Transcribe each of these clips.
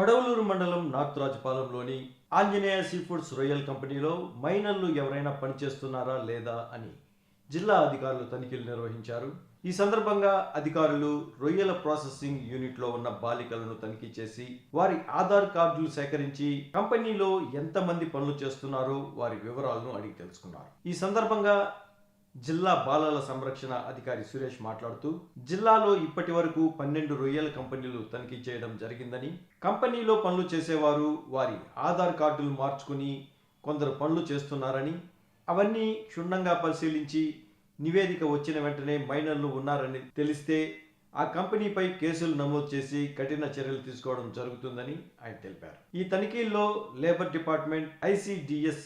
కడవలూరు మండలం నార్త్ రాజపాలెంలోని ఆంజనేయ సీఫుడ్స్ రొయ్యల్ కంపెనీలో మైనర్లు ఎవరైనా పనిచేస్తున్నారా లేదా అని జిల్లా అధికారులు తనిఖీలు నిర్వహించారు. ఈ సందర్భంగా అధికారులు రొయ్యల ప్రాసెసింగ్ యూనిట్లో ఉన్న బాలికలను తనిఖీ చేసి వారి ఆధార్ కార్డులు సేకరించి కంపెనీలో ఎంతమంది పనులు చేస్తున్నారో వారి వివరాలను అడిగి తెలుసుకున్నారు. ఈ సందర్భంగా జిల్లా బాలల సంరక్షణ అధికారి సురేష్ మాట్లాడుతూ జిల్లాలో ఇప్పటి వరకు పన్నెండు రొయ్యల కంపెనీలు తనిఖీ చేయడం జరిగిందని కంపెనీలో పనులు చేసేవారు వారి ఆధార్ కార్డులు మార్చుకుని కొందరు పనులు చేస్తున్నారని అవన్నీ క్షుణ్ణంగా పరిశీలించి నివేదిక వచ్చిన వెంటనే మైనర్లు ఉన్నారని తెలిస్తే ఆ కంపెనీపై కేసులు నమోదు చేసి కఠిన చర్యలు తీసుకోవడం జరుగుతుందని ఆయన తెలిపారు. ఈ తనిఖీల్లో labour department ICDS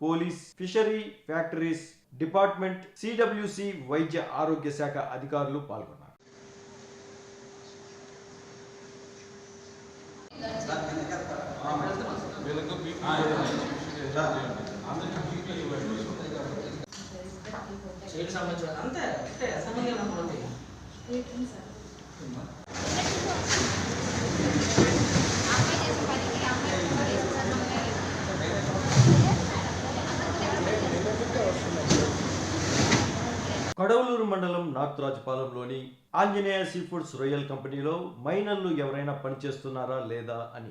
police fishery factories department CWC వైద్య ఆరోగ్య శాఖ అధికారులు పాల్గొన్నారు. అంతే అంటే సంబంధం కడవలూరు మండలం నార్త్ రాజపాలెంలోని ఆంజనేయ సీ ఫుడ్స్ రొయ్యల్ కంపెనీలో మైనర్లు ఎవరైనా పనిచేస్తున్నారా లేదా అని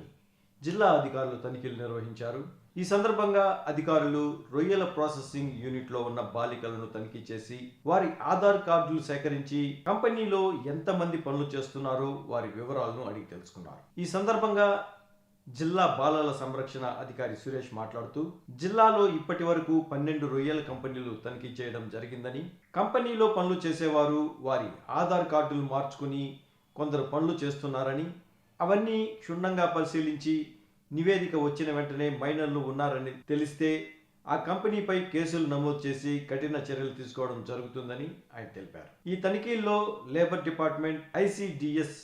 జిల్లా అధికారులు తనిఖీలు నిర్వహించారు. ఈ సందర్భంగా అధికారులు రొయ్యల ప్రాసెసింగ్ యూనిట్లో ఉన్న బాలికలను తనిఖీ చేసి వారి ఆధార్ కార్డులు సేకరించి కంపెనీలో ఎంతమంది పనులు చేస్తున్నారో వారి వివరాలను అడిగి తెలుసుకున్నారు. ఈ సందర్భంగా జిల్లా బాలల సంరక్షణ అధికారి సురేష్ మాట్లాడుతూ జిల్లాలో ఇప్పటి వరకు పన్నెండు రొయ్యల కంపెనీలు తనిఖీ చేయడం జరిగిందని కంపెనీలో పనులు చేసేవారు వారి ఆధార్ కార్డులు మార్చుకుని కొందరు పనులు చేస్తున్నారని అవన్నీ క్షుణ్ణంగా పరిశీలించి నివేదిక వచ్చిన వెంటనే మైనర్లు ఉన్నారని తెలిస్తే ఆ కంపెనీపై కేసులు నమోదు చేసి కఠిన చర్యలు తీసుకోవడం జరుగుతుందని ఆయన తెలిపారు. ఈ తనిఖీల్లో labour department ICDS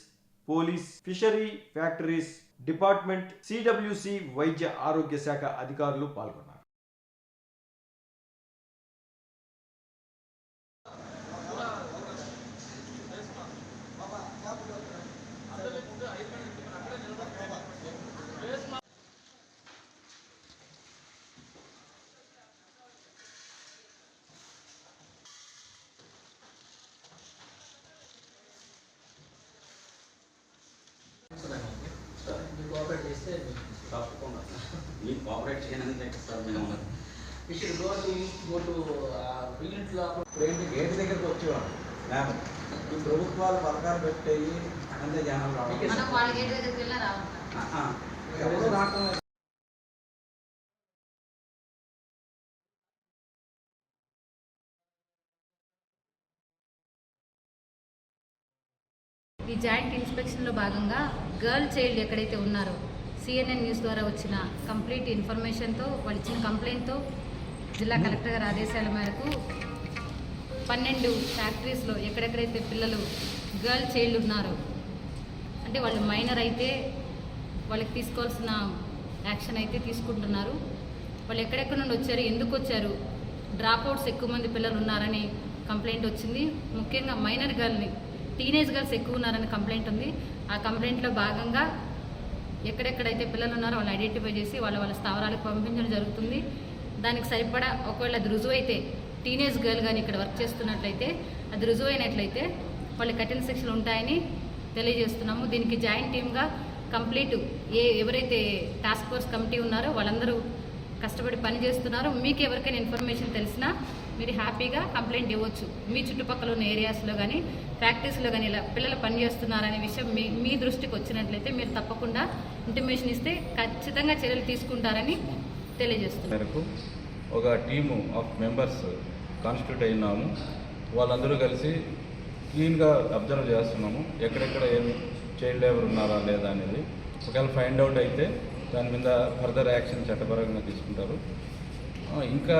police fishery factories department CWC వైద్య ఆరోగ్య శాఖ అధికారులు పాల్గొన్నారు కోఆపరేట్ చేస్తే తప్పకుండా మీకు కోఆపరేట్ చేయడానికి సార్ మేము ఇప్పుడు గో టు గో టు యూనిట్లో ఇప్పుడు ఏంటి గేట్ దగ్గరకు వచ్చేవాడు మేము ఈ ప్రభుత్వాలు పథకాలు పెట్టేయి అంతే జనాలు రావడం. ఎవరు. ఈ జాయింట్ ఇన్స్పెక్షన్లో భాగంగా గర్ల్ చైల్డ్ ఎక్కడైతే ఉన్నారో సిఎన్ఎన్ న్యూస్ ద్వారా వచ్చిన కంప్లీట్ ఇన్ఫర్మేషన్తో వాళ్ళు ఇచ్చిన కంప్లైంట్తో జిల్లా కలెక్టర్ గారి ఆదేశాల మేరకు పన్నెండు ఫ్యాక్టరీస్లో ఎక్కడెక్కడైతే పిల్లలు గర్ల్ చైల్డ్ ఉన్నారో అంటే వాళ్ళు మైనర్ అయితే వాళ్ళకి తీసుకోవాల్సిన యాక్షన్ అయితే తీసుకుంటున్నారు. వాళ్ళు ఎక్కడెక్కడ నుండి వచ్చారు ఎందుకు వచ్చారు డ్రాప్ అవుట్స్ ఎక్కువ మంది పిల్లలు ఉన్నారని కంప్లైంట్ వచ్చింది. ముఖ్యంగా మైనర్ గర్ల్ని టీనేజ్ గర్ల్స్ ఎక్కువ ఉన్నారని కంప్లైంట్ ఉంది. ఆ కంప్లైంట్లో భాగంగా ఎక్కడెక్కడైతే పిల్లలు ఉన్నారో వాళ్ళు ఐడెంటిఫై చేసి వాళ్ళ వాళ్ళ స్థావరాలకు పంపించడం జరుగుతుంది. దానికి సరిపడా ఒకవేళ అది రుజువు అయితే టీనేజ్ గర్ల్ కానీ ఇక్కడ వర్క్ చేస్తున్నట్లయితే అది రుజువు అయినట్లయితే వాళ్ళ కఠిన శిక్షలు ఉంటాయని తెలియజేస్తున్నాము. దీనికి జాయింట్ టీమ్గా కంప్లీట్ ఏ ఎవరైతే టాస్క్ ఫోర్స్ కమిటీ ఉన్నారో వాళ్ళందరూ కష్టపడి పని చేస్తున్నారో మీకు ఎవరికైనా ఇన్ఫర్మేషన్ తెలిసినా మీరు హ్యాపీగా కంప్లైంట్ ఇవ్వచ్చు. మీ చుట్టుపక్కల ఉన్న ఏరియాస్లో కానీ ఫ్యాక్టరీస్లో కానీ ఇలా పిల్లలు పని చేస్తున్నారనే విషయం మీ మీ దృష్టికి వచ్చినట్లయితే మీరు తప్పకుండా ఇంటిమేషన్ ఇస్తే ఖచ్చితంగా చర్యలు తీసుకుంటారని తెలియజేస్తున్నారు ఒక టీము ఆఫ్ మెంబర్స్ కాన్స్టిట్యూట్ అయినాము. వాళ్ళందరూ కలిసి క్లీన్గా అబ్జర్వ్ చేస్తున్నాము. ఎక్కడెక్కడ ఏమి చైల్డ్ లేబర్ ఉన్నారా లేదా అనేది. ఒకవేళ ఫైండ్ అవుట్ అయితే దాని మీద ఫర్దర్ యాక్షన్ చట్టపరంగా తీసుకుంటారు. ఇంకా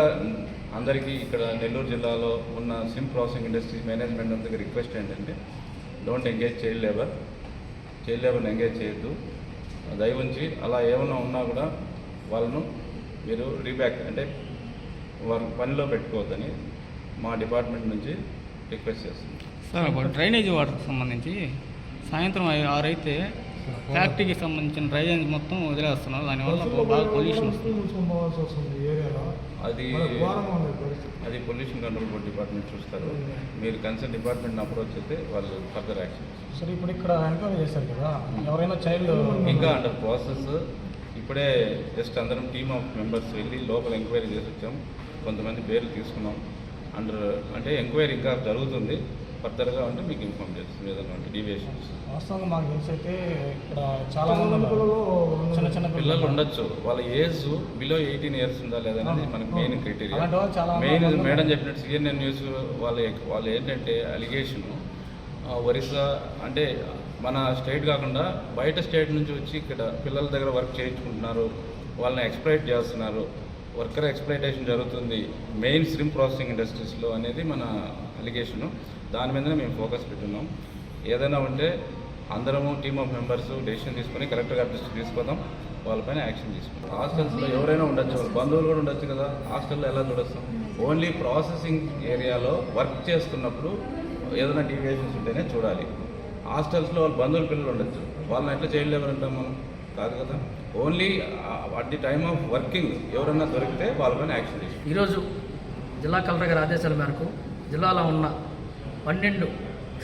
అందరికీ ఇక్కడ నెల్లూరు జిల్లాలో ఉన్న సిమ్ ప్రాసెసింగ్ ఇండస్ట్రీ మేనేజ్మెంట్ అందరికి రిక్వెస్ట్ ఏంటంటే don't engage child labour child లేబర్ని engage చేయొద్దు. దయవుంచి అలా ఏమైనా ఉన్నా కూడా వాళ్ళను మీరు రీబ్యాక్ అంటే వారి పనిలో పెట్టుకోవద్దని మా డిపార్ట్మెంట్ నుంచి రిక్వెస్ట్ చేస్తున్నాం. సార్ డ్రైనేజ్ డ్రైనేజీ వాటర్కి సంబంధించి సాయంత్రం ఐ- ఫ్యాక్టరీకి సంబంధించిన డ్రైనేజ్ మొత్తం వదిలేస్తున్నారు. దానివల్ల బాగా పొల్యూషన్ అది అది పొల్యూషన్ కంట్రోల్ బోర్డ్ డిపార్ట్మెంట్ చూస్తారు. మీరు కన్సర్న్ డిపార్ట్మెంట్ అప్రోచ్ అయితే వాళ్ళు ఫర్దర్ యాక్షన్ సరే ఇప్పుడు ఇక్కడ ఎంక్వైరీ చేశారు కదా. ఎవరైనా చైల్డ్ ఇంకా అండర్ ప్రాసెస్ ఇప్పుడే జస్ట్ అందరం టీమ్ ఆఫ్ మెంబర్స్ వెళ్ళి లోపల ఎంక్వైరీ చేసి వచ్చాం. కొంతమంది పేర్లు తీసుకున్నాం. అండర్ అంటే ఎంక్వైరీ ఇంకా జరుగుతుంది. ఫర్దర్గా ఉంటే మీకు ఇన్ఫార్మ్ చేస్తుంది ఏదైనా ఉంటే డీవియేషన్స్. వాస్తవంగా మాకు తెలిసి అయితే ఇక్కడ చాలా. చిన్న చిన్న పిల్లలు ఉండొచ్చు. వాళ్ళ ఏజ్ బిలో ఎయిటీన్ ఇయర్స్ ఉందా లేదా అనేది మనకి మెయిన్ క్రైటీరియా మెయిన్ మేడం. చెప్పినట్టు సిఎన్ఎన్ న్యూస్ వాళ్ళ వాళ్ళు ఏంటంటే అలిగేషన్ ఒరిస్సా అంటే మన స్టేట్ కాకుండా బయట స్టేట్ నుంచి వచ్చి ఇక్కడ పిల్లల దగ్గర వర్క్ చేయించుకుంటున్నారు. వాళ్ళని ఎక్స్ప్లైట్ చేస్తున్నారు. వర్కర్ ఎక్స్ప్లైటేషన్ జరుగుతుంది. మెయిన్ స్ట్రీమ్ ప్రాసెసింగ్ ఇండస్ట్రీస్లో అనేది మన అలిగేషను దాని మీదనే మేము ఫోకస్ పెట్టున్నాం. ఏదైనా ఉంటే అందరము టీమ్ ఆఫ్ మెంబర్స్ డెసిషన్ తీసుకొని కలెక్టర్ గారి దృష్టికి తీసుకుందాం వాళ్ళపైన యాక్షన్ తీసుకుంటాం. హాస్టల్స్లో ఎవరైనా ఉండొచ్చు బంధువులు కూడా ఉండొచ్చు కదా. హాస్టల్లో ఎలా చూడొస్తాం? ఓన్లీ ప్రాసెసింగ్ ఏరియాలో వర్క్ చేస్తున్నప్పుడు ఏదైనా డీవియేషన్స్ ఉంటేనే చూడాలి. హాస్టల్స్లో వాళ్ళ బంధువుల పిల్లలు ఉండొచ్చు. వాళ్ళని ఎట్లా చైల్డ్ లేబర్ అంటాం మనం? కాదు కదా. Only at the time of working ఎవరన్నా దొరికితే వాళ్ళపైన యాక్షన్ తీసుకుంటాం. ఈరోజు జిల్లా కలెక్టర్ గారి ఆదేశాల మేరకు జిల్లాలో ఉన్న పన్నెండు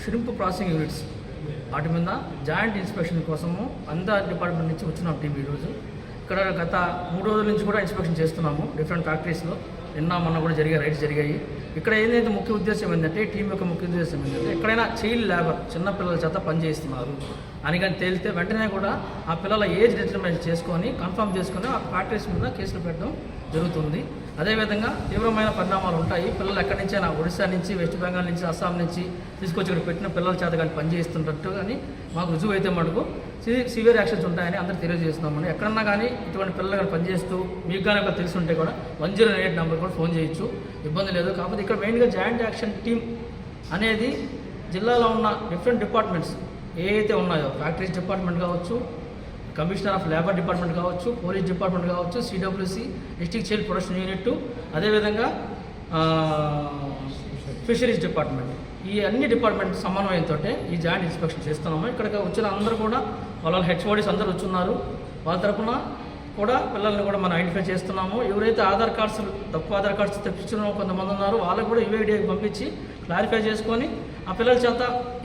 షిరింప్ ప్రాసెసింగ్ యూనిట్స్. వాటి మీద జాయింట్ ఇన్స్పెక్షన్ కోసము అందరి డిపార్ట్మెంట్ నుంచి వచ్చినాం టీం ఈరోజు. ఇక్కడ గత మూడు రోజుల నుంచి కూడా ఇన్స్పెక్షన్ చేస్తున్నాము డిఫరెంట్ ఫ్యాక్టరీస్లో. నిన్న మొన్న కూడా జరిగే రైడ్స్ జరిగాయి. ఇక్కడ ఏదైతే ముఖ్య ఉద్దేశం ఏంటంటే టీం యొక్క ముఖ్య ఉద్దేశం ఏంటంటే ఎక్కడైనా చైల్డ్ లేబర్ చిన్న పిల్లల చేత పనిచేస్తున్నారు అని కానీ తేలితే వెంటనే కూడా ఆ పిల్లల ఏజ్ డిటర్మినేషన్ చేసుకొని కన్ఫర్మ్ చేసుకొని ఆ ఫ్యాక్టరీస్ మీద కేసులు పెట్టడం జరుగుతుంది. అదేవిధంగా తీవ్రమైన పరిణామాలు ఉంటాయి. పిల్లలు ఎక్కడి నుంచైనా ఒడిశా నుంచి వెస్ట్ బెంగాల్ నుంచి అస్సాం నుంచి తీసుకొచ్చి ఇక్కడ పెట్టిన పిల్లల చేత కానీ పనిచేస్తున్నట్టు కానీ మాకు రుజువు అయితే మటుకు సివియర్ యాక్షన్స్ ఉంటాయని అందరూ తెలియజేస్తున్నామని. ఎక్కడన్నా కానీ ఇటువంటి పిల్లలు కానీ పనిచేస్తూ మీకు కానీ ఒకరు తెలిసి ఉంటే కూడా వన్ జీరో ఎయిట్ నెంబర్ కూడా ఫోన్ చేయొచ్చు. ఇబ్బంది లేదు. కాకపోతే ఇక్కడ మెయిన్గా జాయింట్ యాక్షన్ టీమ్ అనేది జిల్లాలో ఉన్న డిఫరెంట్ డిపార్ట్మెంట్స్ ఏ అయితే ఉన్నాయో ఫ్యాక్టరీస్ డిపార్ట్మెంట్ కావచ్చు కమిషనర్ ఆఫ్ లేబర్ డిపార్ట్మెంట్ కావచ్చు పోలీస్ డిపార్ట్మెంట్ కావచ్చు CWC district child production unit అదేవిధంగా ఫిషరీస్ డిపార్ట్మెంట్. ఈ అన్ని డిపార్ట్మెంట్ సమన్వయంతో ఈ జాయింట్ ఇన్స్పెక్షన్ చేస్తున్నాము. ఇక్కడికి వచ్చిన అందరూ కూడా వాళ్ళ హెచ్ఓడీస్ అందరూ వచ్చున్నారు. వాళ్ళ తరఫున కూడా పిల్లల్ని కూడా మనం ఐడెంటిఫై చేస్తున్నాము. ఎవరైతే ఆధార్ కార్డ్స్ తప్పు ఆధార్ కార్డ్స్ తెప్పించుకున్న కొంతమంది ఉన్నారు వాళ్ళకు కూడా యూఐడికి పంపించి క్లారిఫై చేసుకొని ఆ పిల్లల చేత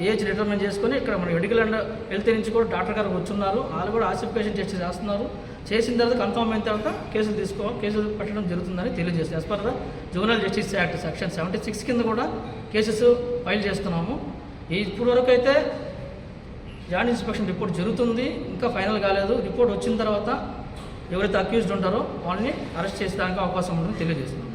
ఏజ్ డిటర్మిన్ చేసుకొని ఇక్కడ మన మెడికల్ అండ్ హెల్త్ నుంచి కూడా డాక్టర్ గారు వచ్చున్నారు. వాళ్ళు కూడా ఆసిఫికేషన్ టెస్ట్ చేస్తున్నారు. చేసిన తర్వాత కన్ఫర్మ్ అయిన తర్వాత కేసులు తీసుకో కేసులు పెట్టడం జరుగుతుందని తెలియజేస్తుంది. As per the juvenile justice act section seventy six కింద కూడా కేసెస్ ఫైల్ చేస్తున్నాము. ఇప్పుడు వరకు అయితే జాయింట్ ఇన్స్పెక్షన్ రిపోర్ట్ జరుగుతుంది. ఇంకా ఫైనల్ కాలేదు. రిపోర్ట్ వచ్చిన తర్వాత ఎవరైతే అక్యూజ్డ్ ఉంటారో వాళ్ళని అరెస్ట్ చేసేదానికి అవకాశం ఉంటుందని తెలియజేస్తున్నాం.